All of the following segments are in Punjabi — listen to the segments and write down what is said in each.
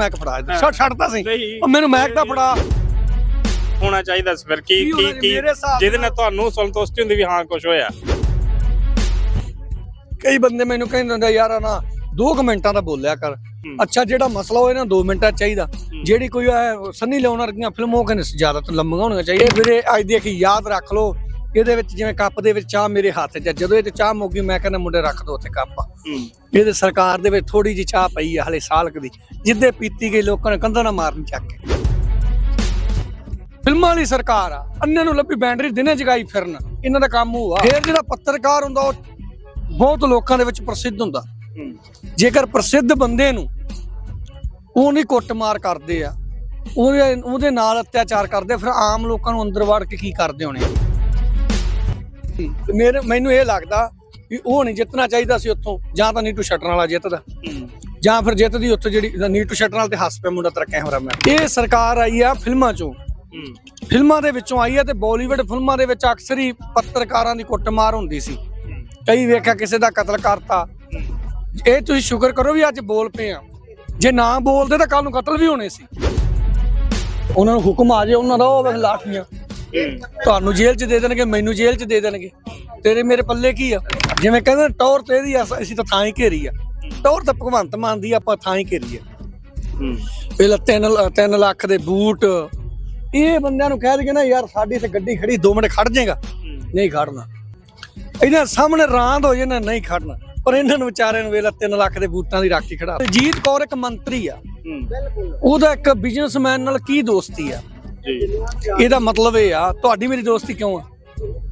ਮੈਕ ਫੜਾ ਇੱਧਰ। ਛੱਡ ਛੱਡਦਾ ਸੀ। ਨਹੀਂ। ਉਹ ਮੈਨੂੰ ਮੈਕ ਤਾਂ ਫੜਾ। ਹੋਣਾ ਚਾਹੀਦਾ ਸੀ ਫਿਰ। ਕੀ ਕੀ ਹੋਣਾ ਕੀ ਜੀ? ਕੀ ਮੇਰੇ ਹਿਸਾਬ ਜਿਹਦੇ ਨਾਲ ਤੁਹਾਨੂੰ ਸੰਤੁਸ਼ਟੀ ਹੁੰਦੀ ਵੀ ਹਾਂ ਕੁਝ ਹੋਇਆ। ਕਈ ਬੰਦੇ ਮੈਨੂੰ ਕਹਿੰਦੇ ਹੁੰਦੇ ਯਾਰ ਨਾ 2 ਮਿੰਟਾਂ ਦਾ ਬੋਲਿਆ ਕਰ। ਅੱਛਾ ਜਿਹੜਾ ਮਸਲਾ ਹੋਏ ਨਾ 2 ਮਿੰਟਾਂ 'ਚ ਚਾਹੀਦਾ ਜਿਹੜੀ ਕੋਈ ਇਹ ਸੰਨੀ ਲਿਓਨ ਵਰਗੀਆਂ ਫਿਲਮਾਂ ਉਹ ਕਹਿੰਦੇ ਜ਼ਿਆਦਾ ਤੋਂ ਲੰਮੀਆਂ ਹੋਣੀਆਂ ਚਾਹੀਦੀਆਂ। ਵੀਰੇ ਅੱਜ ਦੀ ਕੀ ਯਾਦ ਰੱਖ ਲਓ। ਇਹਦੇ ਵਿੱਚ ਜਿਵੇਂ ਕੱਪ ਦੇ ਵਿੱਚ ਚਾਹ ਮੇਰੇ ਹੱਥ 'ਚ ਆ, ਜਦੋਂ ਇਹ ਤੇ ਚਾਹ ਮੁੱਕੀ ਮੈਂ ਕਹਿੰਦਾ ਮੁੰਡੇ ਰੱਖ ਦੋ ਉੱਥੇ ਕੱਪ। ਇਹਦੇ ਸਰਕਾਰ ਦੇ ਵਿੱਚ ਥੋੜੀ ਜਿਹੀ ਚਾਹ ਪਈ ਆ ਹਲੇ ਸਾਲਕ ਦੀ ਜਿੱਦੇ ਪੀਤੀ ਗਈ ਲੋਕਾਂ ਨੇ ਕੰਧਾਂ ਨਾਲ ਮਾਰਨ ਚੱਕ ਕੇ। ਫਿਲਮਾਂ ਵਾਲੀ ਸਰਕਾਰ ਆ ਅੰਨੇ ਨੂੰ ਲੱਭੀ ਬੈਂਡਰੀ ਦਿਨੇ ਜਗਾਈ ਫਿਰਨ। ਇਹਨਾਂ ਦਾ ਕੰਮ ਉਹ ਆ। ਫਿਰ ਜਿਹੜਾ ਪੱਤਰਕਾਰ ਹੁੰਦਾ ਉਹ ਬਹੁਤ ਲੋਕਾਂ ਦੇ ਵਿੱਚ ਪ੍ਰਸਿੱਧ ਹੁੰਦਾ। ਜੇਕਰ ਪ੍ਰਸਿੱਧ ਬੰਦੇ ਨੂੰ ਉਹ ਨਹੀਂ ਕੁੱਟਮਾਰ ਕਰਦੇ ਆ ਉਹਦੇ ਉਹਦੇ ਨਾਲ ਅਤਿਆਚਾਰ ਕਰਦੇ ਆ, ਫਿਰ ਆਮ ਲੋਕਾਂ ਨੂੰ ਅੰਦਰ ਵੜ ਕੇ ਕੀ ਕਰਦੇ ਹੋਣੇ ਤੇ ਮੇਰੇ ਮੈਨੂੰ ਇਹ ਲੱਗਦਾ ਵੀ ਉਹ ਨਹੀਂ ਜਿੱਤਣਾ ਚਾਹੀਦਾ ਸੀ ਉੱਥੋਂ ਜਾਂ ਤਾਂ ਨੀਟੂ ਛੱਡਣ ਵਾਲਾ ਜਿੱਤਦਾ। ਹੂੰ ਜਾਂ ਫਿਰ ਜਿੱਤਦੀ ਉੱਥੋਂ ਜਿਹੜੀ ਨੀਟੂ ਛੱਡਣ ਵਾਲਾ ਤੇ ਹੱਸ ਪਿਆ ਮੁੰਡਾ ਤੇਰਾ ਕੈਮਰਾਮੈਨ ਇਹ ਸਰਕਾਰ ਆਈ ਆ ਫਿਲਮਾਂ ਚੋਂ। ਹੂੰ। ਫਿਲਮਾਂ ਦੇ ਵਿੱਚੋਂ ਆਈ ਆ ਤੇ ਬਾਲੀਵੁੱਡ ਫਿਲਮਾਂ ਦੇ ਵਿੱਚ ਅਕਸਰ ਹੀ ਪੱਤਰਕਾਰਾਂ ਦੀ ਕੁੱਟਮਾਰ ਹੁੰਦੀ ਸੀ। ਕਈ ਵੇਖਿਆ ਕਿਸੇ ਦਾ ਕਤਲ ਕਰਤਾ। ਇਹ ਤੁਸੀਂ ਸ਼ੁਕਰ ਕਰੋ ਵੀ ਅੱਜ ਬੋਲ ਪਏ ਆ। ਜੇ ਨਾ ਬੋਲਦੇ ਤਾਂ ਕੱਲ ਨੂੰ ਕਤਲ ਵੀ ਹੋਣੇ ਸੀ। ਉਹਨਾਂ ਨੂੰ ਹੁਕਮ ਆ ਜਾਏ ਉਹਨਾਂ ਦਾ ਉਹ ਲਾਠੀਆਂ। ਤੁਹਾਨੂੰ ਜੇਲ੍ਹ 'ਚ ਦੇ ਦੇਣਗੇ ਮੈਨੂੰ ਜੇਲ੍ਹ 'ਚ ਦੇ ਦੇਣਗੇ। ਤੇਰੇ ਮੇਰੇ ਪੱਲੇ ਕੀ ਆ? ਜਿਵੇਂ ਕਹਿੰਦੇ ਟੌਰ ਤੇ ਇਹਦੀ ਅਸੀਂ ਤਾਂ ਥਾਂ ਹੀ ਘੇਰੀ ਆ। ਟੌਰ ਤਾਂ ਭਗਵੰਤ ਮਾਨ ਦੀ ਆਪਾਂ ਥਾਂ ਹੀ ਘੇਰੀ ਆ। ਹੂੰ। ਪਹਿਲਾਂ 3 3 ਲੱਖ ਦੇ ਬੂਟ। ਇਹ ਬੰਦਿਆਂ ਨੂੰ ਕਹਿ ਦਈਏ ਨਾ ਯਾਰ ਸਾਡੀ ਤੇ ਗੱਡੀ ਖੜੀ 2 ਮਿੰਟ ਖੜ ਜਾਏਗਾ। ਨਹੀਂ ਖੜਨਾ। ਇਹਨਾਂ ਸਾਹਮਣੇ ਰਾਂਦ ਹੋ ਜਾਣਾ ਨਹੀਂ ਖੜਨਾ। ਪਰ ਇਹਨਾਂ ਨੂੰ ਵਿਚਾਰਿਆਂ ਨੂੰ ਵੇਲਾ 3 ਲੱਖ ਦੇ ਬੂਟਾਂ ਦੀ ਰਾਖੀ ਖੜਾ। ਜੀਤ ਕੌਰ ਇੱਕ ਮੰਤਰੀ ਆ। ਉਹਦਾ ਇੱਕ ਬਿਜ਼ਨਸਮੈਨ ਨਾਲ ਕੀ ਦੋਸਤੀ ਆ? ਇਹਦਾ ਮਤਲਬ ਇਹ ਆ ਤੁਹਾਡੀ ਮੇਰੀ ਦੋਸਤੀ ਕਿਉਂ ਆ?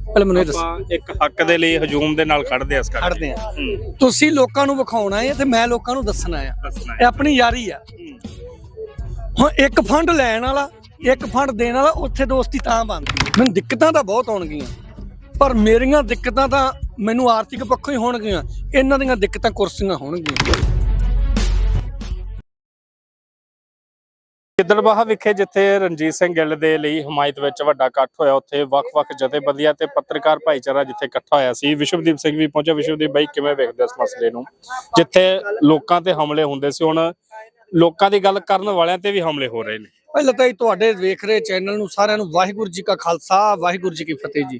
ਪਹਿਲਾਂ ਮੈਨੂੰ ਇਹ ਦੱਸੋ। ਆਪਾਂ ਇੱਕ ਹੱਕ ਦੇ ਲਈ ਹਜੂਮ ਦੇ ਨਾਲ ਖੜਦੇ ਆ ਇਸ ਕਰਕੇ। ਖੜਦੇ ਆ। ਹੂੰ। ਤੁਸੀਂ ਲੋਕਾਂ ਨੂੰ ਵਿਖਾਉਣਾ ਹੈ ਤੇ ਮੈਂ ਲੋਕਾਂ ਨੂੰ ਦੱਸਣਾ ਆ ਦੱਸਣਾ ਇਹ ਆਪਣੀ ਯਾਰੀ ਆ। ਹੂੰ। ਹੁਣ ਇੱਕ ਫੰਡ ਲੈਣ ਵਾਲਾ ਇੱਕ ਫੰਡ ਦੇਣ ਵਾਲਾ ਉੱਥੇ ਦੋਸਤੀ ਤਾਂ ਬਣਦੀ ਮੈਨੂੰ ਦਿੱਕਤਾਂ ਤਾਂ ਬਹੁਤ ਆਉਣਗੀਆਂ। ਪਰ ਮੇਰੀਆਂ ਦਿੱਕਤਾਂ ਤਾਂ ਮੈਨੂੰ ਆਰਥਿਕ ਪੱਖੋਂ ਹੀ ਹੋਣਗੀਆਂ। ਇਹਨਾਂ ਦੀਆਂ ਦਿੱਕਤਾਂ ਕੁਰਸੀਆਂ ਹੋਣਗੀਆਂ। ਗਿੱਦੜਬਾਹਾ ਵਿਖੇ ਜਿੱਥੇ ਰਣਜੀਤ ਸਿੰਘ ਗਿੱਲ ਦੇ ਲਈ ਹਮਾਇਤ ਵਿੱਚ ਵੱਡਾ ਇਕੱਠ ਹੋਇਆ ਉੱਥੇ ਵੱਖ-ਵੱਖ ਜਥੇਬੰਦੀਆਂ ਤੇ ਪੱਤਰਕਾਰ ਭਾਈਚਾਰਾ ਜਿੱਥੇ ਇਕੱਠਾ ਹੋਇਆ ਸੀ। ਵਿਸ਼ਵਦੀਪ ਸਿੰਘ ਵੀ ਪਹੁੰਚਿਆ। ਵਿਸ਼ਵਦੀਪ ਬਾਈ ਕਿਵੇਂ ਵੇਖਦੇ ਇਸ ਮਸਲੇ ਨੂੰ? ਜਿੱਥੇ ਲੋਕਾਂ ਤੇ ਹਮਲੇ ਹੁੰਦੇ ਸੀ ਹੁਣ ਲੋਕਾਂ ਦੀ ਗੱਲ ਕਰਨ ਵਾਲਿਆਂ ਤੇ ਵੀ ਹਮਲੇ ਹੋ ਰਹੇ ਨੇ। ਪਹਿਲਾਂ ਤਾਂ ਜੀ ਤੁਹਾਡੇ ਵੇਖ ਰਹੇ ਚੈਨਲ ਨੂੰ ਸਾਰਿਆਂ ਨੂੰ ਵਾਹਿਗੁਰੂ ਜੀ ਕਾ ਖਾਲਸਾ ਵਾਹਿਗੁਰੂ ਜੀ ਕੀ ਫਤਿਹ ਜੀ।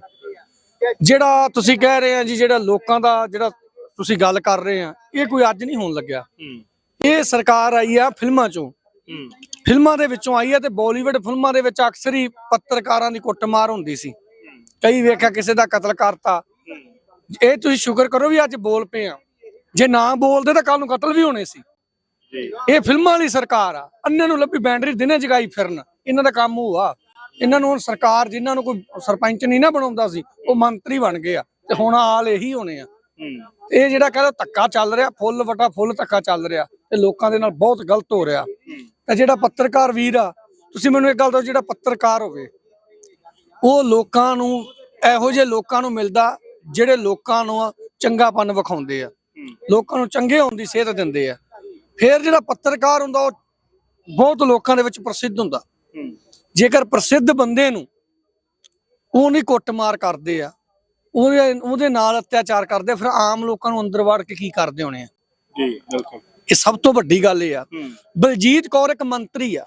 ਜਿਹੜਾ ਤੁਸੀਂ ਕਹਿ ਰਹੇ ਆ ਜੀ ਜਿਹੜਾ ਲੋਕਾਂ ਦਾ ਜਿਹੜਾ ਤੁਸੀਂ ਗੱਲ ਕਰ ਰਹੇ ਆ ਇਹ ਕੋਈ ਅੱਜ ਨਹੀਂ ਹੋਣ ਲੱਗਿਆ। ਇਹ ਸਰਕਾਰ ਆਈ ਆ ਫਿਲਮਾਂ ਚੋਂ। ਫਿਲਮਾਂ ਦੇ ਵਿੱਚੋਂ ਆਈ ਹੈ ਤੇ ਬਾਲੀਵੁੱਡ ਫਿਲਮਾਂ ਦੇ ਵਿੱਚ ਅਕਸਰ ਹੀ ਪੱਤਰਕਾਰਾਂ ਦੀ ਕੁੱਟਮਾਰ ਹੁੰਦੀ ਸੀ। ਕਈ ਵੇਖਿਆ ਕਿਸੇ ਦਾ ਕਤਲ ਕਰਤਾ ਇਹ ਤੁਸੀਂ ਸ਼ੁਕਰ ਕਰੋ ਵੀ ਅੱਜ ਬੋਲ ਪਏ ਆ। ਜੇ ਨਾ ਬੋਲਦੇ ਤਾਂ ਕੱਲ ਨੂੰ ਕਤਲ ਵੀ ਹੋਣੇ ਸੀ। ਜੀ। ਇਹ ਫਿਲਮਾਂ ਵਾਲੀ ਸਰਕਾਰ ਆ। ਅੰਨੇ ਨੂੰ ਲੱਭੀ ਬੈਂਡਰੀ ਦਿਨੇ ਜਗਾਈ ਫਿਰਨ। ਇਹਨਾਂ ਦਾ ਕੰਮ ਉਹ ਆ। ਇਹਨਾਂ ਨੂੰ ਹੁਣ ਸਰਕਾਰ ਜਿਨ੍ਹਾਂ ਨੂੰ ਕੋਈ ਸਰਪੰਚ ਨਹੀਂ ਨਾ ਬਣਾਉਂਦਾ ਸੀ ਉਹ ਮੰਤਰੀ ਬਣ ਗਏ ਆ। ਤੇ ਹੁਣ ਹਾਲ ਇਹੀ ਹੋਣੇ ਆ। ਇਹ ਜਿਹੜਾ ਕਹਿੰਦਾ ਧੱਕਾ ਚੱਲ ਰਿਹਾ ਫੁੱਲ ਵਟਾ ਫੁੱਲ ਧੱਕਾ ਚੱਲ ਰਿਹਾ ਤੇ ਲੋਕਾਂ ਦੇ ਨਾਲ ਬਹੁਤ ਗਲਤ ਹੋ ਰਿਹਾ। ਤੇ ਜਿਹੜਾ ਪੱਤਰਕਾਰ ਵੀਰ ਆ, ਤੁਸੀਂ ਮੈਨੂੰ ਇੱਕ ਗੱਲ ਦੱਸੋ ਜਿਹੜਾ ਪੱਤਰਕਾਰ ਹੋਵੇ, ਉਹ ਲੋਕਾਂ ਨੂੰ, ਇਹੋ ਜਿਹੇ ਲੋਕਾਂ ਨੂੰ ਮਿਲਦਾ ਜਿਹੜੇ ਲੋਕਾਂ ਨੂੰ ਚੰਗਾਪਨ ਵਿਖਾਉਂਦੇ ਆ। ਲੋਕਾਂ ਨੂੰ ਚੰਗੇ ਹੋਣ ਦੀ ਸੇਧ ਦਿੰਦੇ ਆ। ਫਿਰ ਜਿਹੜਾ ਪੱਤਰਕਾਰ ਹੁੰਦਾ, ਉਹ ਬਹੁਤ ਲੋਕਾਂ ਦੇ ਵਿੱਚ ਪ੍ਰਸਿੱਧ ਹੁੰਦਾ। ਜੇਕਰ ਪ੍ਰਸਿੱਧ ਬੰਦੇ ਨੂੰ ਉਹ ਨਹੀਂ ਕੁੱਟਮਾਰ ਕਰਦੇ ਆ, ਉਹਦੇ ਉਹਦੇ ਨਾਲ ਅਤਿਆਚਾਰ ਕਰਦੇ ਫਿਰ ਆਮ ਲੋਕਾਂ ਨੂੰ ਅੰਦਰ ਵੜ ਕੇ ਕੀ ਕਰਦੇ ਹੋਣੇ ਆ? ਜੀ, ਬਿਲਕੁਲ। ਇਹ ਸਭ ਤੋਂ ਵੱਡੀ ਗੱਲ ਇਹ ਆ। ਬਲਜੀਤ ਕੌਰ ਇੱਕ ਮੰਤਰੀ ਆ।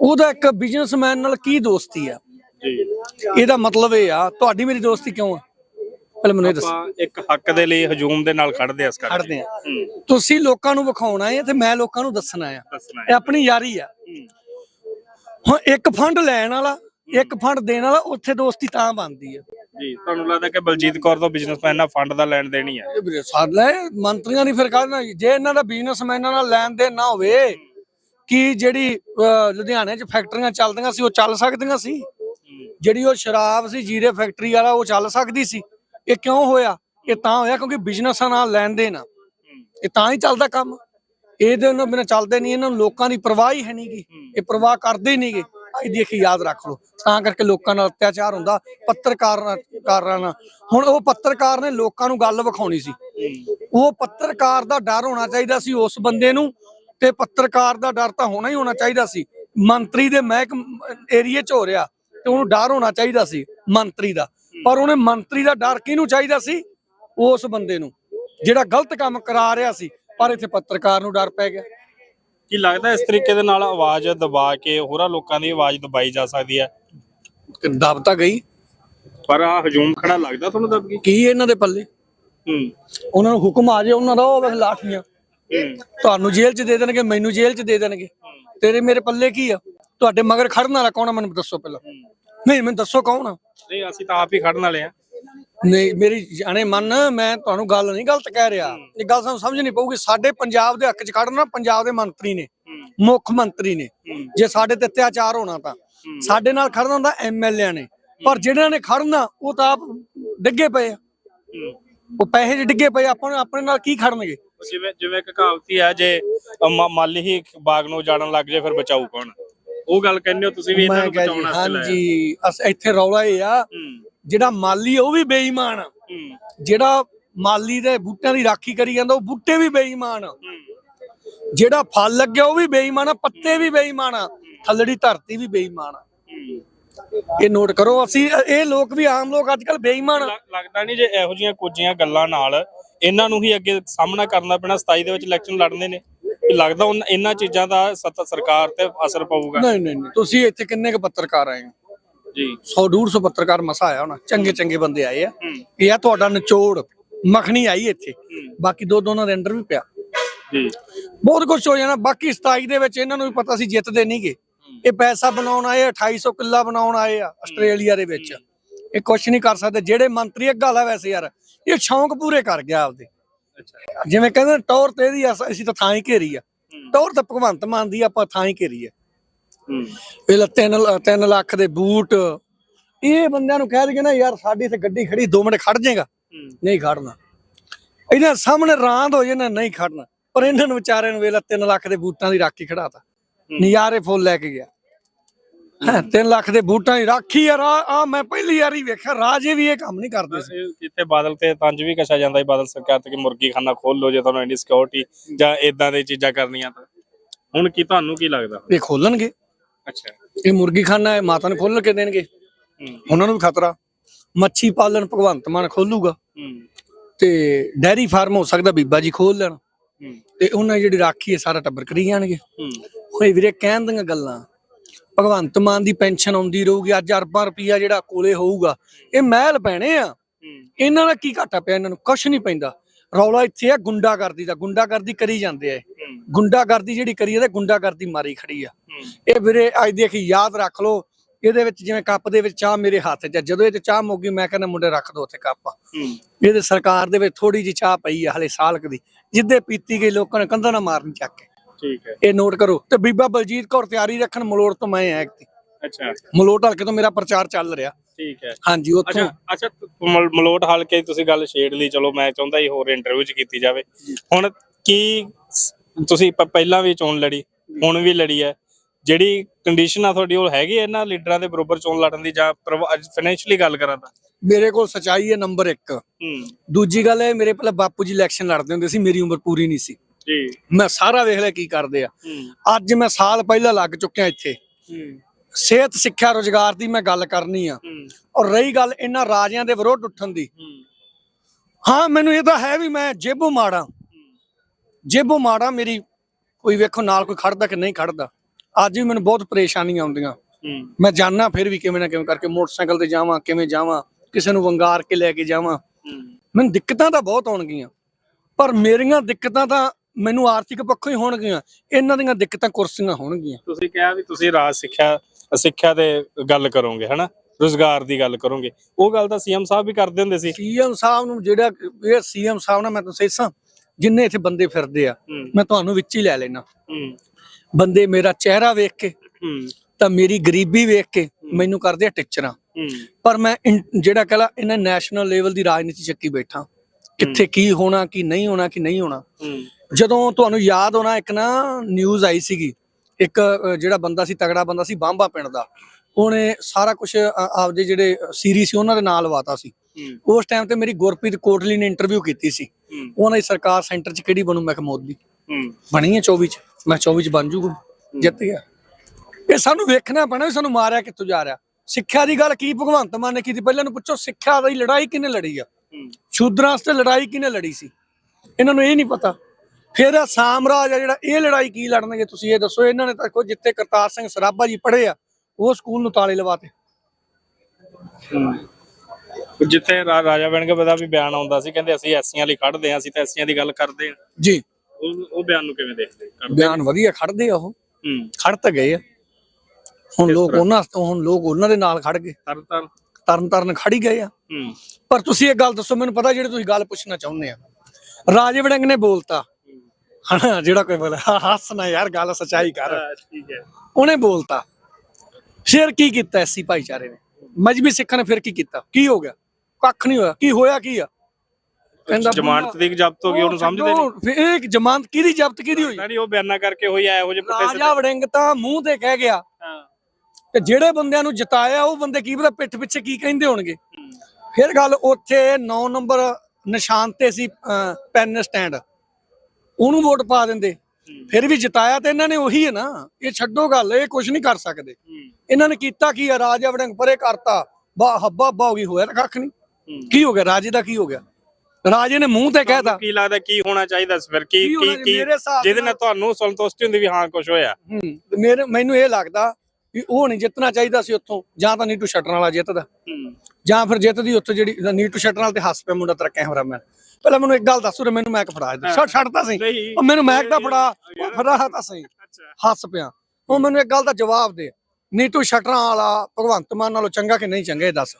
ਉਹਦਾ ਇੱਕ ਬਿਜ਼ਨਸਮੈਨ ਨਾਲ ਕੀ ਦੋਸਤੀ ਆ। ਇਹਦਾ ਮਤਲਬ ਇਹ ਆ ਤੁਹਾਡੀ ਮੇਰੀ ਦੋਸਤੀ ਕਿਉਂ ਆ? ਪਹਿਲਾਂ ਮੈਨੂੰ ਇਹ ਦੱਸੋ। ਇੱਕ ਹੱਕ ਦੇ ਲਈ ਹਜੂਮ ਦੇ ਨਾਲ ਖੜਦੇ ਆ ਇਸ ਕਰਕੇ। ਖੜਦੇ ਆ। ਤੁਸੀਂ ਲੋਕਾਂ ਨੂੰ ਵਿਖਾਉਣਾ ਹੈ ਤੇ ਮੈਂ ਲੋਕਾਂ ਨੂੰ ਦੱਸਣਾ ਆ ਇਹ ਆਪਣੀ ਯਾਰੀ ਆ। ਹੁਣ ਇੱਕ ਫੰਡ ਲੈਣ ਵਾਲਾ ਇੱਕ ਫੰਡ ਦੇਣ ਵਾਲਾ ਉੱਥੇ ਦੋਸਤੀ ਤਾਂ ਬਣਦੀ ਆ। ਜੀ ਤੁਹਾਨੂੰ ਲੱਗਦਾ ਕਿ ਬਲਜੀਤ ਕੌਰ ਤੋਂ ਬਿਜ਼ਨਸਮੈਨ ਨਾਲ ਫੰਡ ਦਾ ਲੈਣ ਦੇਣੀ ਹੈ ਇਹ ਵੀਰੇ ਸਾਡ ਮੰਤਰੀਆਂ ਨਹੀਂ ਫਿਰ ਕਰਨਾ ਜੇ ਇਹਨਾਂ ਦਾ ਬਿਜ਼ਨਸਮੈਨਾਂ ਨਾਲ ਲੈਣ ਦੇਣ ਨਾ ਹੋਵੇ ਕਿ ਜਿਹੜੀ ਅਹ, ਲੁਧਿਆਣੇ 'ਚ ਫੈਕਟਰੀਆਂ ਚੱਲਦੀਆਂ ਸੀ ਉਹ ਚੱਲ ਸਕਦੀਆਂ ਸੀ? ਜਿਹੜੀ ਉਹ ਸ਼ਰਾਬ ਸੀ ਜੀਰੇ ਫੈਕਟਰੀ ਵਾਲਾ ਉਹ ਚੱਲ ਸਕਦੀ ਸੀ? ਇਹ ਕਿਉਂ ਹੋਇਆ? ਇਹ ਤਾਂ ਹੋਇਆ ਕਿਉਂਕਿ ਬਿਜ਼ਨਸਾਂ ਨਾਲ ਲੈਣ ਦੇਣ ਆ। ਇਹ ਤਾਂ ਹੀ ਚੱਲਦਾ ਕੰਮ। ਇਹਦੇ ਉਹਨਾਂ ਬਿਨਾਂ ਚੱਲਦੇ ਨਹੀਂ ਇਹਨਾਂ ਨੂੰ ਲੋਕਾਂ ਦੀ ਪਰਵਾਹ ਹੀ ਹੈ ਨਹੀਂਗੀ ਇਹ ਪਰਵਾਹ ਕਰਦੇ ਹੀ ਨਹੀਂਗੇ। ਅੱਜ ਇੱਕ ਯਾਦ ਰੱਖ ਲਓ। ਤਾਂ ਕਰਕੇ ਲੋਕਾਂ ਨਾਲ ਅਤਿਆਚਾਰ ਹੁੰਦਾ, ਪੱਤਰਕਾਰਾਂ ਨਾਲ ਹੁਣ ਉਹ ਪੱਤਰਕਾਰ ਨੇ ਲੋਕਾਂ ਨੂੰ ਗੱਲ ਵਿਖਾਉਣੀ ਸੀ। ਉਹ ਪੱਤਰਕਾਰ ਦਾ ਡਰ ਹੋਣਾ ਚਾਹੀਦਾ ਸੀ ਉਸ ਬੰਦੇ ਨੂੰ ਤੇ ਪੱਤਰਕਾਰ ਦਾ ਡਰ ਤਾਂ ਹੋਣਾ ਹੀ ਹੋਣਾ ਚਾਹੀਦਾ ਸੀ। ਮੰਤਰੀ ਦੇ ਮਹਿਕ ਏਰੀਏ 'ਚ ਹੋ ਰਿਹਾ ਤੇ ਉਹਨੂੰ ਡਰ ਹੋਣਾ ਚਾਹੀਦਾ ਸੀ, ਮੰਤਰੀ ਦਾ। ਪਰ ਉਹਨੇ ਮੰਤਰੀ ਦਾ ਡਰ ਕਿਹਨੂੰ ਚਾਹੀਦਾ ਸੀ? ਉਸ ਬੰਦੇ ਨੂੰ। ਜਿਹੜਾ ਗਲਤ ਕੰਮ ਕਰਾ ਰਿਹਾ ਸੀ, ਪਰ ਇੱਥੇ ਪੱਤਰਕਾਰ ਨੂੰ ਡਰ ਪੈ ਗਿਆ। ਕੀ ਲੱਗਦਾ ਇਸ ਤਰੀਕੇ ਦੇ ਨਾਲ ਆਵਾਜ਼ ਦਬਾ ਕੇ ਹੋਰਾਂ ਲੋਕਾਂ ਦੀ ਆਵਾਜ਼ ਦਬਾਈ ਜਾ ਸਕਦੀ ਹੈ? ਦਬ ਤਾਂ ਗਈ। ਪਰ ਆ ਹਜੂਮ ਖੜਾ ਲੱਗਦਾ ਤੁਹਾਨੂੰ ਦਬ ਗਈ? ਕੀ ਇਹਨਾਂ ਦੇ ਪੱਲੇ? ਹੂੰ। ਉਹਨਾਂ ਨੂੰ ਹੁਕਮ ਆ ਜਾਏ ਉਹਨਾਂ ਦਾ ਉਹ ਵੇਖ ਲਾਠੀਆਂ। ਤੁਹਾਨੂੰ ਜੇਲ੍ਹ 'ਚ ਦੇ ਦੇਣਗੇ ਮੈਨੂੰ ਜੇਲ੍ਹ 'ਚ ਦੇ ਦੇਣਗੇ। ਤੇਰੇ ਮੇਰੇ ਪੱਲੇ ਕੀ ਆ? ਤੁਹਾਡੇ ਮਗਰ ਖੜਨ ਵਾਲਾ ਕੌਣ ਆ? ਮੈਨੂੰ ਦੱਸੋ ਪਹਿਲਾਂ। ਨਹੀਂ ਮੈਨੂੰ ਦੱਸੋ ਕੌਣ ਆ? ਨਹੀਂ ਅਸੀਂ ਤਾਂ ਆਪ ਹੀ ਖੜਨ ਵਾਲੇ ਆ। ਨਹੀਂ ਮੇਰੀ ਜਾਣੇ ਮੰਨ ਮੈਂ ਤੁਹਾਨੂੰ ਗੱਲ ਨਹੀਂ ਗਲਤ ਕਹਿ ਰਿਹਾ। ਇਹ ਗੱਲ ਸਾਨੂੰ ਸਮਝ ਨਹੀਂ ਪਊਗੀ। ਸਾਡੇ ਪੰਜਾਬ ਦੇ ਹੱਕ 'ਚ ਖੜਨਾ ਪੰਜਾਬ ਦੇ ਮੰਤਰੀ ਨੇ। ਮੁੱਖ ਮੰਤਰੀ ਨੇ। ਜੇ ਸਾਡੇ ਤੇ ਅਤਿਆਚਾਰ ਹੋਣਾ ਤਾਂ। ਸਾਡੇ ਨਾਲ ਖੜਨਾ ਹੁੰਦਾ ਐਮਐਲਏ ਨੇ। ਪਰ ਜਿਹਨਾਂ ਨੇ ਖੜਨਾ ਉਹ ਤਾਂ ਆਪ ਡਿੱਗੇ ਪਏ ਆ। ਉਹ ਪੈਸੇ ਜਿਹੇ ਡਿੱਗੇ ਪਏ ਆਪਾਂ ਨੂੰ ਆਪਣੇ ਨਾਲ ਕੀ ਖੜਨਗੇ? ਜਿਵੇਂ ਜਿਵੇਂ ਇੱਕ ਕਹਾਵਤੀ ਹੈ ਜੇ ਮਾਲੀ ਹੀ ਬਾਗ ਨੂੰ ਉਜਾੜਨ ਲੱਗ ਜੇ ਫਿਰ ਬਚਾਊ ਕੌਣ? ਉਹ ਗੱਲ ਕਹਿੰਦੇ ਹੋ ਤੁਸੀਂ ਵੀ ਇਹਨਾਂ ਨੂੰ ਬਚਾਉਣ ਵਾਸਤੇ ਹਾਂਜੀ ਅਸ ਇੱਥੇ ਰੌਲਾ ਇਹ ਆ ਜਿਹੜਾ ਮਾਲੀ ਉਹ ਵੀ ਬੇਈਮਾਨ ਆ। ਜਿਹੜਾ ਮਾਲੀ ਦੇ ਬੂਟਿਆਂ ਦੀ ਰਾਖੀ ਕਰੀ ਜਾਂਦਾ ਉਹ ਬੂਟੇ ਵੀ ਬੇਈਮਾਨ ਆ। ਜਿਹੜਾ ਫਲ ਲੱਗਿਆ ਉਹ ਵੀ ਬੇਈਮਾਨ ਆ ਪੱਤੇ ਵੀ ਬੇਈਮਾਨ ਆ ਥੱਲੜੀ ਧਰਤੀ ਵੀ ਬੇਈਮਾਨ ਆ। ਇਹ ਨੋਟ ਕਰੋ ਅਸੀਂ ਇਹ ਲੋਕ ਵੀ ਆਮ ਲੋਕ ਅੱਜ ਕੱਲ ਬੇਈਮਾਨ ਲੱਗਦਾ ਨਹੀਂ ਜੇ ਇਹੋ ਜੀਆਂ ਕੁਝੀਆਂ ਗੱਲਾਂ ਨਾਲ ਇਹਨਾਂ ਨੂੰ ਹੀ ਅੱਗੇ ਸਾਹਮਣਾ ਕਰਨਾ ਪੈਣਾ 27 ਦੇ ਵਿੱਚ ਇਲੈਕਸ਼ਨ ਲੜਨੇ ਨੇ। ਲੱਗਦਾ ਇਹਨਾਂ ਚੀਜ਼ਾਂ ਦਾ ਸੱਤਾ ਸਰਕਾਰ ਤੇ ਅਸਰ ਪਊਗਾ। ਨਹੀਂ ਨਹੀਂ ਤੁਸੀਂ ਇੱਥੇ ਕਿੰਨੇ ਕੁ ਪੱਤਰਕਾਰ ਆਏ ਹੋ? ਜੀ। 100 150 ਪੱਤਰਕਾਰ ਮਸਾ ਆਇਆ ਹੋਣਾ। ਚੰਗੇ ਚੰਗੇ ਬੰਦੇ ਆਏ ਆ। ਇਹ ਆ ਤੁਹਾਡਾ ਨਿਚੋੜ ਮੱਖਣੀ ਆਈ ਇੱਥੇ। ਬਾਕੀ ਦੋ ਦੋਨਾਂ ਦੇ ਅੰਡਰ ਵੀ ਪਿਆ। ਜੀ। ਬਹੁਤ ਕੁਝ ਹੋ ਜਾਣਾ। ਬਾਕੀ 27 ਦੇ ਵਿੱਚ ਇਹਨਾਂ ਨੂੰ ਵੀ ਪਤਾ ਸੀ ਜਿੱਤਦੇ ਨਹੀਂਗੇ ਇਹ ਪੈਸਾ ਬਣਾਉਣ ਆਏ ਆ, 2800 ਕਿੱਲਾ ਬਣਾਉਣ ਆਏ ਆ ਆਸਟ੍ਰੇਲੀਆ ਦੇ ਵਿੱਚ। ਇਹ ਕੁਝ ਨਹੀਂ ਕਰ ਸਕਦੇ। ਜਿਹੜੇ ਮੰਤਰੀ ਅੱਗਾ ਲਾ ਵੈਸੇ ਯਾਰ ਇਹ ਸ਼ੌਂਕ ਪੂਰੇ ਕਰ ਗਿਆ ਆਪਦੇ। ਜਿਵੇਂ ਕਹਿੰਦੇ ਟੌਰ ਤੇ ਇਹਦੀ ਅਸ- ਤਾਂ ਥਾਂ ਹੀ ਘੇਰੀ ਆ। ਟੌਰ ਤਾਂ ਭਗਵੰਤ ਮਾਨ ਦੀ ਆਪਾਂ ਥਾਂ ਹੀ ਘੇਰੀ ਆ। ਇਹ 3 3 ਲੱਖ ਦੇ ਬੂਟ। ਇਹ ਬੰਦਿਆਂ ਨੂੰ ਕਹਿ ਦਈਏ ਨਾ ਯਾਰ ਸਾਡੀ ਇੱਥੇ ਗੱਡੀ ਖੜੀ 2 ਮਿੰਟ ਖੜ ਜਾਏਗਾ। ਨਹੀਂ ਖੜਨਾ। ਇਹਨਾਂ ਸਾਹਮਣੇ ਰਾਂਦ ਹੋ ਜਾਣਾ ਨਹੀਂ ਖੜਨਾ। ਪਰ ਇਹਨਾਂ ਨੂੰ ਵਿਚਾਰਿਆਂ ਨੂੰ ਵੇਲਾ 3 ਲੱਖ ਦੇ ਬੂਟਾਂ ਦੀ ਰਾਖੀ ਖੜਾਤਾ। ਨਜ਼ਾਰੇ ਫੁੱਲ ਲੈ ਕੇ ਗਿਆ। ਹਾਂ 3 ਲੱਖ ਦੇ ਬੂਟਾਂ ਦੀ ਰਾਖੀ ਯਾਰ ਆ ਆ ਮੈਂ ਪਹਿਲੀ ਵਾਰੀ ਵੇਖਿਆ ਰਾਜੇ ਵੀ ਇਹ ਕੰਮ ਨਹੀਂ ਕਰਦੇ ਸੀ। ਜਿੱਥੇ ਬਾਦਲ ਤੇ ਤੰਜ ਵੀ ਕਸ਼ਾ ਜਾਂਦਾ ਹੈ ਬਾਦਲ ਸਰਕਾਰ ਤੇ ਕਿ ਮੁਰਗੀ ਖਾਨਾ ਖੋਲ ਲੋ ਜੇ ਤੁਹਾਨੂੰ ਇੰਨੀ ਸਿਕਿਉਰਿਟੀ ਜਾਂ ਇਦਾਂ ਦੇ ਚੀਜ਼ਾਂ ਕਰਨੀਆਂ ਤਾਂ। ਹੁਣ ਕੀ ਤੁਹਾਨੂੰ ਕੀ ਲੱਗਦਾ? ਇਹ ਖੋਲਣਗੇ। ਅੱਛਾ। ਇਹ ਮੁਰਗੀ ਖਾਨਾ ਹੈ ਮਾਤਾ ਨੂੰ ਖੋਲ ਕੇ ਦੇਣਗੇ। ਹੂੰ। ਉਹਨਾਂ ਨੂੰ ਵੀ ਖਤਰਾ। ਮੱਛੀ ਪਾਲਣ ਭਗਵੰਤ ਮਾਨ ਖੋਲੂਗਾ। ਹੂੰ। ਤੇ ਡੈਰੀ ਫਾਰਮ ਹੋ ਸਕਦਾ ਬੀਬਾ ਜੀ ਖੋਲ ਲੈਣ। ਹੂੰ। ਤੇ ਉਹਨਾਂ ਜਿਹੜੀ ਰਾਖੀ ਹੈ ਸਾਰਾ ਟੱਬਰ ਕਰੀ ਜਾਣਗੇ। ਹੂੰ। ਓਏ ਵੀਰੇ ਕਹਿਣ ਦੀਆਂ ਗੱਲਾਂ। ਭਗਵੰਤ ਮਾਨ ਦੀ ਪੈਨਸ਼ਨ ਆਉਂਦੀ ਰਹੂਗੀ ਅੱਜ ਅਰਬਾਂ ਰੁਪਈਆ ਜਿਹੜਾ ਕੋਲੇ ਹੋਊਗਾ ਇਹ ਮਹਿਲ ਪੈਣੇ ਆ। ਇਹਨਾਂ ਦਾ ਕੀ ਘਾਟਾ ਪਿਆ ਇਹਨਾਂ ਨੂੰ ਕੁਛ ਨਹੀਂ ਪੈਂਦਾ। ਰੌਲਾ ਇੱਥੇ ਆ ਗੁੰਡਾਗਰਦੀ ਦਾ। ਗੁੰਡਾਗਰਦੀ ਕਰੀ ਜਾਂਦੇ ਆ ਗੁੰਡਾਗਰਦੀ ਜਿਹੜੀ ਕਰੀ ਜਾਂਦੇ ਗੁੰਡਾਗਰਦੀ ਮਾਰੀ ਖੜੀ ਆ। ਹੂੰ। ਇਹ ਵੀਰੇ ਅੱਜ ਦੇਖੀ ਯਾਦ ਰੱਖ ਲਓ ਇਹਦੇ ਵਿੱਚ ਜਿਵੇਂ ਕੱਪ ਦੇ ਵਿੱਚ ਚਾਹ ਮੇਰੇ ਹੱਥ 'ਚ ਆ, ਜਦੋਂ ਇਹ 'ਚ ਚਾਹ ਮੁੱਕੀ ਮੈਂ ਕਹਿੰਦਾ ਮੁੰਡੇ ਰੱਖ ਦੋ ਉੱਥੇ ਕੱਪ। ਹੂੰ। ਇਹਦੇ ਸਰਕਾਰ ਦੇ ਵਿੱਚ ਥੋੜੀ ਜਿਹੀ ਚਾਹ ਪਈ ਆ ਹਲੇ ਸਾਲਕ ਦੀ ਜਿੱਦੇ ਪੀਤੀ ਗਈ ਲੋਕਾਂ ਨੇ ਕੰਧਾਂ ਨਾਲ ਮਾਰਨ ਚੱਕ ਕੇ। ਠੀਕ ਹੈ। ਇਹ ਨੋਟ ਕਰੋ। ਤੇ ਬੀਬਾ ਬਲਜੀਤ ਕੌਰ ਤਿਆਰੀ ਰੱਖਣ ਮਲੋੜ ਤੋਂ ਮੈਂ ਆ ਇੱਕ ਅੱਛਾ। ਮਲੋਟ ਹਲਕੇ ਤੋਂ ਮੇਰਾ ਪ੍ਰਚਾਰ ਚੱਲ ਰਿਹਾ। ਠੀਕ ਹੈ। ਹਾਂਜੀ ਉੱਥੋਂ ਅੱਛਾ ਅੱਛਾ ਤ- ਮਲ- ਮਲੋਟ ਹਲਕੇ ਦੀ ਤੁਸੀਂ ਗੱਲ ਛੇੜ ਲਈ। ਚਲੋ ਮੈਂ ਚਾਹੁੰਦਾ ਹੀ ਹੋਰ ਇੰਟਰਵਿਊ ਚ ਕੀਤੀ ਜਾਵੇ। ਹੁਣ ਕੀ ਸ- ਤੁਸੀਂ ਪ- ਪਹਿਲਾਂ ਵੀ ਚੋਣ ਲੜੀ ਹੁਣ ਵੀ ਲੜੀ ਹੈ। ਜਿਹੜੀ ਕੰਡੀਸ਼ਨ ਆ ਤੁਹਾਡੀ ਉਹ ਹੈਗੀ ਹੈ ਇਹਨਾਂ ਲੀਡਰਾਂ ਦੇ ਬਰੋਬਰ ਚੋਣ ਲੜਨ ਦੀ ਜਾਂ ਫਾਈਨੈਂਸ਼ੀਅਲੀ ਗੱਲ ਕਰਾਂ ਤਾਂ? ਮੇਰੇ ਕੋਲ ਸਚਾਈ ਹੈ ਨੰਬਰ 1 ਹੂੰ। ਦੂਜੀ ਗੱਲ ਹੈ ਮੇਰੇ ਪਹਿਲਾਂ ਬਾਪੂ ਜੀ ਇਲੈਕਸ਼ਨ ਲੜਦੇ ਹੁੰਦੇ ਸੀ ਮੇਰੀ ਉਮਰ ਪੂਰੀ ਨਹੀਂ ਸੀ। ਜੀ। ਮੈਂ ਸਾਰਾ ਵੇਖ ਲਿਆ ਕੀ ਕਰਦੇ ਆ। ਹੂੰ। ਅੱਜ ਮੈਂ ਸਾਲ ਪਹਿਲਾਂ ਲੱਗ ਚੁੱਕਿਆ ਇੱਥੇ। ਹੂੰ। ਸਿਹਤ ਸਿੱਖਿਆ ਰੋਜ਼ਗਾਰ ਦੀ ਮੈਂ ਗੱਲ ਕਰਨੀ ਆ। ਹੂੰ। ਔਰ ਰਹੀ ਗੱਲ ਇਹਨਾਂ ਰਾਜਿਆਂ ਦੇ ਵਿਰੋਧ ਉੱਠਣ ਦੀ। ਹੂੰ। ਹਾਂ ਮੈਨੂੰ ਇਹ ਤਾਂ ਹੈ ਵੀ ਮੈਂ ਜੇਬੂ ਮਾੜਾ ਜੇਬੂ ਮਾੜਾ ਮੇਰੀ ਕੋਈ ਵੇਖੋ ਨਾਲ ਕੋਈ ਖੜਦਾ ਕਿ ਨਹੀਂ ਖੜਦਾ। ਅੱਜ ਵੀ ਮੈਨੂੰ ਬਹੁਤ ਪਰੇਸ਼ਾਨੀਆਂ ਆਉਂਦੀਆਂ। ਮੈਂ ਜਾਣਾ ਫਿਰ ਵੀ ਕਿਵੇਂ ਨਾ ਕਿਵੇਂ ਕਰਕੇ ਮੋਟਰਸਾਈਕਲ ਤੇ ਜਾਵਾਂ ਕਿਵੇਂ ਜਾਵਾਂ ਕਿਸੇ ਨੂੰ ਵੰਗਾਰ ਕੇ ਲੈ ਕੇ ਜਾਵਾਂ। ਮੈਨੂੰ ਦਿੱਕਤਾਂ ਤਾਂ ਬਹੁਤ ਆਉਣਗੀਆਂ। ਪਰ ਮੇਰੀਆਂ ਦਿੱਕਤਾਂ ਤਾਂ ਮੈਨੂੰ ਆਰਥਿਕ ਪੱਖੋਂ ਹੀ ਹੋਣਗੀਆਂ। ਇਹਨਾਂ ਦੀਆਂ ਦਿੱਕਤਾਂ ਕੁਰਸੀਆਂ ਹੋਣਗੀਆਂ। ਤੁਸੀਂ ਕਿਹਾ ਵੀ ਤੁਸੀਂ ਰਾਜ ਸਿੱਖਿਆ ਸਿੱਖਿਆ ਦੇ ਗੱਲ ਕਰੋਗੇ ਹਨਾ? ਰੋਜ਼ਗਾਰ ਦੀ ਗੱਲ ਕਰੋਗੇ। ਉਹ ਗੱਲ ਤਾਂ ਸੀਐਮ ਸਾਹਿਬ ਵੀ ਕਰਦੇ ਹੁੰਦੇ ਸੀ। ਸੀਐਮ ਸਾਹਿਬ ਨੂੰ ਜਿਹੜਾ ਇਹ ਸੀਐਮ ਸਾਹਿਬ ਨਾਲ ਮੈਂ ਤੁਹਾਨੂੰ ਸੇਸਾਂ ਜਿੰਨੇ ਇੱਥੇ ਬੰਦੇ ਫਿਰਦੇ ਆ ਮੈਂ ਤੁਹਾਨੂੰ ਵਿੱਚ ਹੀ ਲੈ ਲੈਣਾ ਬੰਦੇ ਮੇਰਾ ਚਿਹਰਾ ਵੇਖ ਕੇ ਤਾਂ ਮੇਰੀ ਗਰੀਬੀ ਵੇਖ ਕੇ ਮੈਨੂੰ ਕਰਦੇ ਆ ਟਿਚਰਾਂ। ਪਰ ਮੈਂ ਜਿਹੜਾ ਕਹਲਾ ਇਹਨਾਂ ਨੈਸ਼ਨਲ ਲੈਵਲ ਦੀ ਰਾਜਨੀਤੀ ਚੱਕੀ ਬੈਠਾ। ਕਿੱਥੇ ਕੀ ਹੋਣਾ ਕੀ ਨਹੀਂ ਹੋਣਾ ਕੀ ਨਹੀਂ ਹੋਣਾ। ਜਦੋਂ ਤੁਹਾਨੂੰ ਯਾਦ ਹੋਣਾ ਇੱਕ ਨਾ ਨਿਊਜ਼ ਆਈ ਸੀਗੀ। ਇੱਕ ਜਿਹੜਾ ਬੰਦਾ ਸੀ ਤਗੜਾ ਬੰਦਾ ਸੀ ਬਾਂਬਾ ਪਿੰਡ ਦਾ। ਉਹਨੇ ਸਾਰਾ ਕੁਝ ਆਪਦੇ ਜਿਹੜੇ ਸੀਰੀ ਸੀ ਉਹਨਾਂ ਦੇ ਨਾਲ ਲਵਾਤਾ ਸੀ। ਉਸ ਟਾਈਮ ਤੇ ਮੇਰੀ ਗੁਰਪ੍ਰੀਤ ਕੋਟਲੀ ਨੇ ਇੰਟਰਵਿਊ ਕੀਤੀ ਸੀ। ਉਹਨਾਂ ਦੀ ਸਰਕਾਰ ਸੈਂਟਰ 'ਚ ਕਿਹੜੀ ਬਣੂ? ਮੈਂ ਕਿਹਾ ਮੋਦੀ। ਬਣੀ ਹੈ 24 ਚ। ਮੈਂ 24 ਚ ਬਣ ਜੂਗਾ। ਜਿੱਤ ਗਿਆ। ਇਹ ਸਾਨੂੰ ਵੇਖਣਾ ਪੈਣਾ ਵੀ ਸਾਨੂੰ ਮਾਰਿਆ ਕਿੱਥੋਂ ਜਾ ਰਿਹਾ। ਸਿੱਖਿਆ ਦੀ ਗੱਲ ਕੀ ਭਗਵੰਤ ਮਾਨ ਨੇ ਕੀਤੀ? ਪਹਿਲਾਂ ਨੂੰ ਪੁੱਛੋ ਸਿੱਖਿਆ ਦੀ ਲੜਾਈ ਕਿਹਨੇ ਲੜੀ ਆ? ਸ਼ੂਦਰਾਂ ਵਾਸਤੇ ਲੜਾਈ ਕਿਹਨੇ ਲੜੀ ਸੀ? ਇਹਨਾਂ ਨੂੰ ਇਹ ਨਹੀਂ ਪਤਾ। ਫਿਰ ਇਹ ਸਾਮਰਾਜ ਆ ਜਿਹੜਾ ਇਹ ਲੜਾਈ ਕੀ ਲੜਨਗੇ ਤੁਸੀਂ? ਇਹ ਦੱਸੋ ਇਹਨਾਂ ਨੇ ਤਾਂ ਕੋਈ ਜਿੱਥੇ ਕਰਤਾਰ ਸਿੰਘ ਸਰਾਭਾ ਜੀ ਪੜ੍ਹੇ ਆ ਉਹ ਸਕੂਲ ਨੂੰ ਤਾਲੇ ਲਵਾਤੇ ਜਿੱਥੇ ਰਾ- ਰਾਜਾ ਵੜਿੰਗ ਦਾ ਵੀ ਬਿਆਨ ਆਉਂਦਾ ਸੀ ਕਹਿੰਦੇ ਅਸੀਂ ਐਸੀਆਂ ਲਈ ਖੜਦੇ ਹਾਂ ਅਸੀਂ ਤਾਂ ਐਸੀਆਂ ਦੀ ਗੱਲ ਕਰਦੇ ਹਾਂ। ਜੀ। ਉਹ ਉਹ ਬਿਆਨ ਨੂੰ ਕਿਵੇਂ ਦੇਖਦੇ? ਬਿਆਨ ਵਧੀਆ ਖੜਦੇ ਆ ਉਹ। ਹੂੰ। ਖੜ ਤਾਂ ਗਏ ਆ। ਹੁਣ ਲੋਕ ਉਹਨਾਂ ਤੋਂ ਹੁਣ ਲੋਕ ਉਹਨਾਂ ਦੇ ਨਾਲ ਖੜ ਗਏ। ਤਰ ਤਰ ਤਰਨ ਤਰਨ? ਖੜ ਹੀ ਗਏ ਆ। ਹੂੰ। ਪਰ ਤੁਸੀਂ ਇਹ ਗੱਲ ਦੱਸੋ ਮੈਨੂੰ ਪਤਾ ਜਿਹੜੀ ਤੁਸੀਂ ਗੱਲ ਪੁੱਛਣਾ ਚਾਹੁੰਦੇ ਆ। ਰਾਜੇ ਵੜਿੰਗ ਨੇ ਬੋਲਤਾ। ਹਨਾ ਜਿਹੜਾ ਕੋਈ ਬੋਲੇ ਹੱਸਣਾ ਯਾਰ ਗੱਲ ਸਚਾਈ ਕਰ। ਹਾਂ, ਠੀਕ ਹੈ। ਉਹਨੇ ਬੋਲਤਾ। ਫਿਰ ਕੀ ਕੀਤਾ ਐਸੀ ਭਾਈਚਾਰੇ ਨੇ? ਮਜਬੀ ਸਿੱਖਾਂ ਨੇ ਫਿਰ ਕੀ ਕੀਤਾ? ਕੀ ਹੋ ਗਿਆ? ਕੱਖ ਨਹੀਂ ਹੋਇਆ। ਕੀ ਹੋਇਆ ਕੀ ਆ? ਜ਼ਮਾਨਤ ਦੀ ਜ਼ਬਤ ਹੋ ਗਈ ਉਹਨੂੰ ਸਮਝਦੇ ਨਹੀਂ। ਫਿਰ ਇਹ ਜ਼ਮਾਨਤ ਕਿਹਦੀ ਜ਼ਬਤ ਕਿਹਦੀ ਹੋਈ? ਨਹੀਂ ਉਹ ਬਿਆਨਾਂ ਕਰਕੇ ਹੋਈ ਆ ਇਹੋ ਜਿਹੇ ਪੁੱਠੇ ਰਾਜਾ ਵੜਿੰਗ ਤਾਂ ਮੂੰਹ ਤੇ ਕਹਿ ਗਿਆ। ਹਾਂ। ਤੇ ਜਿਹੜੇ ਬੰਦਿਆਂ ਨੂੰ ਜਿਤਾਇਆ ਉਹ ਬੰਦੇ ਕੀ ਪਤਾ ਪਿੱਠ ਪਿੱਛੇ ਕੀ ਕਹਿੰਦੇ ਹੋਣਗੇ। ਫਿਰ ਗੱਲ ਉੱਥੇ 9 ਨੰਬਰ ਨਿਸ਼ਾਨ ਤੇ ਸੀ ਪੈਨ ਸਟੈਂਡ। ਉਹਨੂੰ ਵੋਟ ਪਾ ਦਿੰਦੇ। ਫਿਰ ਵੀ ਜਿਤਾਇਆ ਤੇ ਇਹਨਾਂ ਨੇ ਉਹੀ ਹੈ ਨਾ ਇਹ ਛੱਡੋ ਗੱਲ ਇਹ ਕੁਝ ਨਹੀਂ ਕਰ ਸਕਦੇ। ਇਹਨਾਂ ਨੇ ਕੀਤਾ ਕੀ ਆ ਰਾਜਾ ਵੜਿੰਗ ਪਰੇ ਕਰਤਾ। ਬਾ ਹੱਬਾ ਹੱਬਾ ਹੋ ਗਈ ਹੋਇਆ ਕੱਖ ਨਹੀਂ। ਕੀ ਹੋ ਗਿਆ? ਰਾਜੇ ਦਾ ਕੀ ਹੋ ਗਿਆ? ਰਾਜੇ ਨੇ ਮੂੰਹ ਤੇ ਕਹਿਤਾ। ਕੀ ਲੱਗਦਾ ਕੀ ਹੋਣਾ ਚਾਹੀਦਾ ਫਿਰ? ਕੀ ਕੀ ਕੀ ਜਿਹਦੇ ਨਾਲ ਤੁਹਾਨੂੰ ਸੰਤੁਸ਼ਟੀ ਹੁੰਦੀ ਵੀ ਹਾਂ ਕੁਝ ਹੋਇਆ। ਮੇਰੇ ਮੈਨੂੰ ਇਹ ਲੱਗਦਾ ਵੀ ਉਹ ਨਹੀਂ ਜਿੱਤਣਾ ਚਾਹੀਦਾ ਸੀ ਉੱਥੋਂ। ਜਾਂ ਤਾਂ ਨੀਟੂ ਛੱਡਣ ਵਾਲਾ ਜਿੱਤਦਾ। ਜਾਂ ਫਿਰ ਜਿੱਤਦੀ ਉੱਥੇ ਜਿਹੜੀ ਨੀਟੂ ਛੱਡਣ ਵਾਲਾ ਤੇ ਹੱਸ ਪਿਆ ਮੁੰਡਾ ਤੇਰਾ ਕੈਮਰਾਮੈਨ ਪਹਿਲਾਂ ਮੈਨੂੰ ਇੱਕ ਗੱਲ ਦੱਸੋ ਤੇ ਮੈਨੂੰ ਮੈਕ ਫੜਾ ਦੇ ਛੱਡ ਛੱਡਤਾ ਸੀ। ਨਹੀਂ। ਉਹ ਮੈਨੂੰ ਮੈਕ ਦਾ ਫੜਾ ਉਹ ਫੜਾ ਤਾਂ ਸਹੀ। ਹੱਸ ਪਿਆ। ਉਹ ਮੈਨੂੰ ਇੱਕ ਗੱਲ ਦਾ ਜਵਾਬ ਦੇ। ਨੀਟੂ ਛੱਡਣ ਵਾਲਾ ਭਗਵੰਤ ਮਾਨ ਨਾਲੋਂ ਚੰਗਾ ਕਿ ਨਹੀਂ ਚੰਗਾ ਇਹ ਦੱਸ।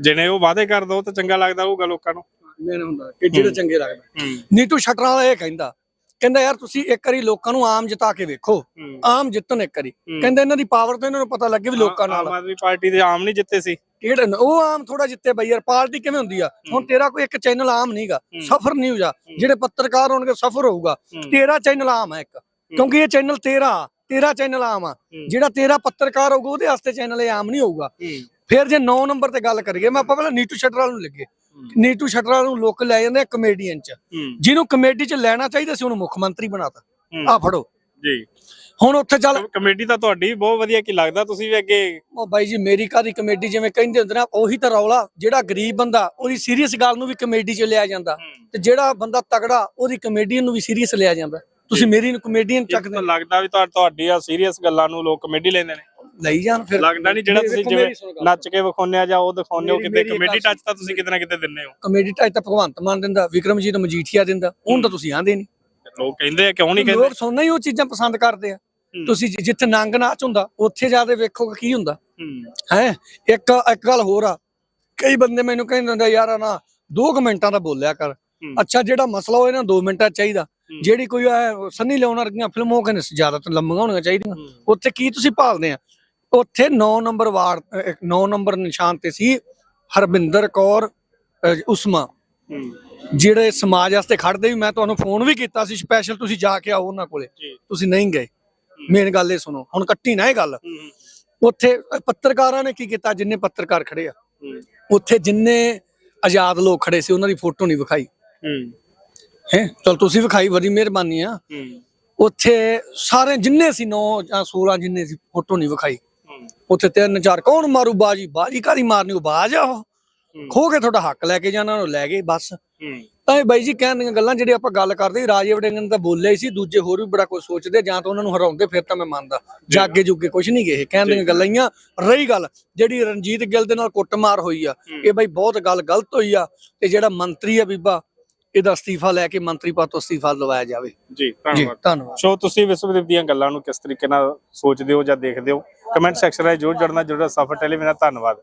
ਜਿਹਨੇ ਉਹ ਵਾਅਦੇ ਕਰਦਾ ਉਹ ਤਾਂ ਚੰਗਾ ਲੱਗਦਾ ਹੋਊਗਾ ਲੋਕਾਂ ਨੂੰ। ਮੈਨੂੰ ਹੁੰਦਾ। ਕਿ ਜਿਹੜੇ ਚੰਗੇ ਲੱਗਦਾ। ਨੀਟੂ ਛੱਡਣ ਵਾਲਾ ਇਹ ਕਹਿੰਦਾ। ਕਹਿੰਦਾ ਯਾਰ ਤੁਸੀਂ ਇੱਕ ਵਾਰੀ ਲੋਕਾਂ ਨੂੰ ਆਮ ਜਿਤਾ ਕੇ ਵੇਖੋ। ਆਮ ਜਿੱਤਣ ਇੱਕ ਵਾਰੀ। ਕਹਿੰਦਾ ਇਹਨਾਂ ਦੀ ਪਾਵਰ ਤੋਂ ਇਹਨਾਂ ਨੂੰ ਪਤਾ ਲੱਗੇ ਵੀ ਲੋਕਾਂ ਨਾਲ। ਆਮ ਆਦਮੀ ਪਾਰਟੀ ਦੇ ਆਮ ਨਹੀਂ ਜਿੱਤੇ ਸੀ। ਕਿਹੜੇ ਨੇ? ਉਹ ਆਮ ਥੋੜਾ ਜਿੱਤੇ ਬਈ ਯਾਰ ਪਾਰਟੀ ਕਿਵੇਂ ਹੁੰਦੀ ਆ? ਹੁਣ ਤੇਰਾ ਕੋਈ ਇੱਕ ਚੈਨਲ ਆਮ ਨਹੀਂਗਾ ਸਫਰ ਨਿਊਜ਼ ਆ ਜਿਹੜੇ ਪੱਤਰਕਾਰ ਹੋਣਗੇ ਸਫਰ ਹੋਊਗਾ। ਤੇਰਾ ਚੈਨਲ ਆਮ ਆ ਇੱਕ ਕਿਉਂਕਿ ਇਹ ਚੈਨਲ ਤੇਰਾ ਤੇਰਾ ਚੈਨਲ ਆਮ ਆ। ਜਿਹੜਾ ਤੇਰਾ ਪੱਤਰਕਾਰ ਹੋਊਗਾ ਉਹਦੇ ਵਾਸਤੇ ਚੈਨਲ ਇਹ ਆਮ ਨਹੀਂ ਹੋਊਗਾ। ਫਿਰ ਜੇ 9 ਨੰਬਰ ਤੇ ਗੱਲ ਕਰੀਏ ਮੈਂ ਆਪਾਂ ਪਹਿਲਾਂ ਨੀਟੂ ਸ਼ਟਰਾਲ ਨੂੰ ਲੱਗੇ। ਨੀਟੂ ਸ਼ਟਰਾਲ ਨੂੰ ਲੋਕ ਲੈ ਜਾਂਦੇ ਆ ਕਮੇਡੀਅਨ ਚ। ਜਿਹਨੂੰ ਕਮੇਡੀ ਚ ਲੈਣਾ ਚਾਹੀਦਾ ਸੀ ਉਹਨੂੰ ਮੁੱਖ ਮੰਤਰੀ ਬਣਾਤਾ। ਆ ਫੜੋ। ਜੀ। ਹੁਣ ਉੱਥੇ ਚੱਲ ਕਮੇਟੀ ਤਾਂ ਤੁਹਾਡੀ ਬਹੁਤ ਵਧੀਆ ਕੀ ਲੱਗਦਾ ਤੁਸੀਂ ਵੀ ਅੱਗੇ? ਉਹ ਬਾਈ ਜੀ ਮੇਰੀ ਕਾਦੀ ਕਮੇਡੀ ਜਿਵੇਂ ਕਹਿੰਦੇ ਹੁੰਦੇ ਨਾ ਉਹੀ ਤਾਂ ਰੌਲਾ ਜਿਹੜਾ ਗਰੀਬ ਬੰਦਾ ਉਹਦੀ ਸੀਰੀਅਸ ਗੱਲ ਨੂੰ ਵੀ ਕਮੇਡੀ 'ਚ ਲਿਆ ਜਾਂਦਾ। ਤੇ ਜਿਹੜਾ ਬੰਦਾ ਤਗੜਾ ਉਹਦੀ ਕਮੇਡੀਅਨ ਨੂੰ ਵੀ ਸੀਰੀਅਸ ਲਿਆ ਜਾਂਦਾ। ਤੁਸੀਂ ਮੇਰੀ ਨੂੰ ਕਮੇਡੀਅਨ ਚੱਕਦੇ ਲੱਗਦਾ ਵੀ ਤੁਹਾ- ਤੁਹਾਡੀ ਆ ਸੀਰੀਅਸ ਗੱਲਾਂ ਨੂੰ ਲੋਕ ਕਮੇਡੀ ਲੈਂਦੇ ਨੇ। ਲਈ ਜਾਣ ਫਿਰ। ਲੱਗਦਾ ਨਹੀਂ ਜਿਹੜਾ ਤੁਸੀਂ ਜਿਵੇਂ। ਨੱਚ ਕੇ ਵਿਖਾਉਂਦੇ ਆ ਜਾਂ ਉਹ ਦਿਖਾਉਂਦੇ ਹੋ ਕਿਤੇ ਕਮੇਡੀ ਟੱਚ ਤਾਂ ਤੁਸੀਂ ਕਿਤੇ ਨਾ ਕਿਤੇ ਦਿੰਦੇ ਹੋ। ਕਮੇਡੀ ਟਾਈਪ ਤਾਂ ਭਗਵੰਤ ਮਾਨ ਦਿੰਦਾ ਵਿਕਰਮਜੀਤ ਮਜੀਠੀਆ ਦਿੰਦਾ ਉਹਨੂੰ ਤਾਂ ਤੁਸੀਂ ਆਂਦੇ ਨਹੀਂ ਲੋਕ ਕਹਿੰਦੇ ਆ ਕਿਉਂ ਨਹੀਂ ਕਹਿੰਦੇ? ਲੋਕ ਸੁਣਨਾ ਹੀ ਉਹ ਚੀਜ਼ਾਂ ਪਸੰਦ ਕਰਦੇ ਆ। ਤੁਸੀਂ ਜਿ- ਜਿੱਥੇ ਨੰਗ ਨਾਚ ਹੁੰਦਾ ਉੱਥੇ ਜਾ ਕੇ ਵੇਖੋ ਕਿ ਹੁੰਦਾ। ਹੂੰ। ਹੈ? ਇੱਕ ਇੱਕ ਗੱਲ ਹੋਰ ਆ। ਕਈ ਬੰਦੇ ਮੈਨੂੰ ਕਹਿੰਦੇ ਹੁੰਦੇ ਆ, ਯਾਰ ਆ ਨਾ 2 ਮਿੰਟਾਂ ਦਾ ਬੋਲਿਆ ਕਰ। ਹੂੰ। ਅੱਛਾ ਜਿਹੜਾ ਮਸਲਾ ਉਹ ਇਹਨਾਂ 2 ਮਿੰਟਾਂ 'ਚ ਚਾਹੀਦਾ। ਜਿਹੜੀ ਕੋਈ ਇਹ ਸੰਨੀ ਲਿਆਉਣ ਵਰਗੀਆਂ ਫਿਲਮਾਂ ਉਹ ਕਹਿੰਦੇ ਸੀ ਜ਼ਿਆਦਾ ਤਾਂ ਲੰਮੀਆਂ ਹੋਣੀਆਂ ਚਾਹੀਦੀਆਂ। ਉੱਥੇ ਕੀ ਤੁਸੀਂ ਭਾਲਦੇ ਆ? ਉੱਥੇ 9 ਨੰਬਰ ਵਾਰਡ 9 ਨੰਬਰ ਨਿਸ਼ਾਨ ਤੇ ਸੀ ਹਰਬਿੰਦਰ ਕੌਰ ਅਹ, ਉਸਮਾ। ਹੂੰ। ਜਿਹੜੇ ਸਮਾਜ ਵਾਸਤੇ ਖੜਦੇ ਵੀ ਮੈਂ ਤੁਹਾਨੂੰ ਫੋਨ ਵੀ ਕੀਤਾ ਸੀ ਸਪੈਸ਼ਲ ਤੁਸੀਂ ਜਾ ਕੇ ਆਓ ਉਹਨਾਂ ਕੋਲੇ। ਤੁਸੀਂ ਨਹੀਂ ਗਏ। ਮੇਨ ਗੱਲ ਇਹ ਸੁਣੋ ਹੁਣ ਕੱਟੀ ਨਾ ਇਹ ਗੱਲ। ਉੱਥੇ ਪੱਤਰਕਾਰਾਂ ਨੇ ਕੀ ਕੀਤਾ ਜਿੰਨੇ ਪੱਤਰਕਾਰ ਖੜੇ ਆ। ਉੱਥੇ ਜਿੰਨੇ ਆਜ਼ਾਦ ਲੋਕ ਖੜੇ ਸੀ ਉਹਨਾਂ ਦੀ ਫੋਟੋ ਨਹੀਂ ਵਿਖਾਈ। ਹੂੰ। ਚਲ ਤੁਸੀਂ ਵਿਖਾਈ ਬੜੀ ਮਿਹਰਬਾਨੀ ਆ। ਉੱਥੇ ਸਾਰੇ ਜਿੰਨੇ ਸੀ 9 ਜਾਂ 16 ਜਿੰਨੇ ਸੀ ਫੋਟੋ ਨਹੀਂ ਵਿਖਾਈ। ਉੱਥੇ ਤਿੰਨ ਚਾਰ ਕੌਣ ਮਾਰੂ ਬਾਜੀ? ਬਾਜੀ ਕਾਦੀ ਮਾਰਨੀ ਉਹ ਬਾਜ ਆ ਖੋ ਕੇ ਤੁਹਾਡਾ ਹੱਕ ਲੈ ਕੇ ਜਾਣਾ ਉਹ ਲੈ ਗਏ ਬਸ। ਤਾਂ ਇਹ ਬਾਈ ਜੀ ਕਹਿਣ ਦੀਆਂ ਗੱਲਾਂ ਜਿਹੜੀ ਆਪਾਂ ਗੱਲ ਕਰਦੇ ਰਾਜੇ ਵੜਿੰਗਨ ਤਾਂ ਬੋਲਿਆ ਹੀ ਸੀ ਦੂਜੇ ਹੋਰ ਵੀ ਬੜਾ ਕੁਝ ਸੋਚਦੇ ਜਾਂ ਤਾਂ ਉਹਨਾਂ ਨੂੰ ਹਰਾਉਂਦੇ ਫਿਰ ਤਾਂ ਮੈਂ ਮੰਨਦਾ। ਜਾਗੇ ਜੁਗੇ ਕੁਝ ਨਹੀਂ ਗਏ ਕਹਿਣ ਦੀਆਂ ਗੱਲਾਂ ਹੀ ਆ। ਰਹੀ ਗੱਲ ਜਿਹੜੀ ਰਣਜੀਤ ਗਿੱਲ ਦੇ ਨਾਲ ਕੁੱਟਮਾਰ ਹੋਈ ਆ ਇਹ ਬਾਈ ਬਹੁਤ ਗੱਲ ਗਲਤ ਹੋਈ ਆ ਤੇ ਜਿਹੜਾ ਮੰਤਰੀ ਆ ਬੀਬਾ ਇਹਦਾ ਅਸਤੀਫਾ ਲੈ ਕੇ ਮੰਤਰੀ ਪਦ ਤੋਂ ਅਸਤੀਫਾ ਲਵਾਇਆ ਜਾਵੇ। ਜੀ ਧੰਨਵਾਦ। ਧੰਨਵਾਦ। ਸੋ ਤੁਸੀਂ ਵਿਸ਼ਵਦੀਪ ਦੀਆਂ ਗੱਲਾਂ ਨੂੰ ਕਿਸ ਤਰੀਕੇ ਨਾਲ ਸੋਚਦੇ ਹੋ ਜਾਂ ਦੇਖਦੇ ਹੋ? ਕਮੈਂਟ ਸੈਕਸ਼ਨ ਵਿੱਚ ਜਰੂਰ ਜੁੜਨਾ ਜਰੂਰ ਸਫਰ ਟੈਲੀਵਿਜ਼ਨ ਧੰਨਵਾਦ।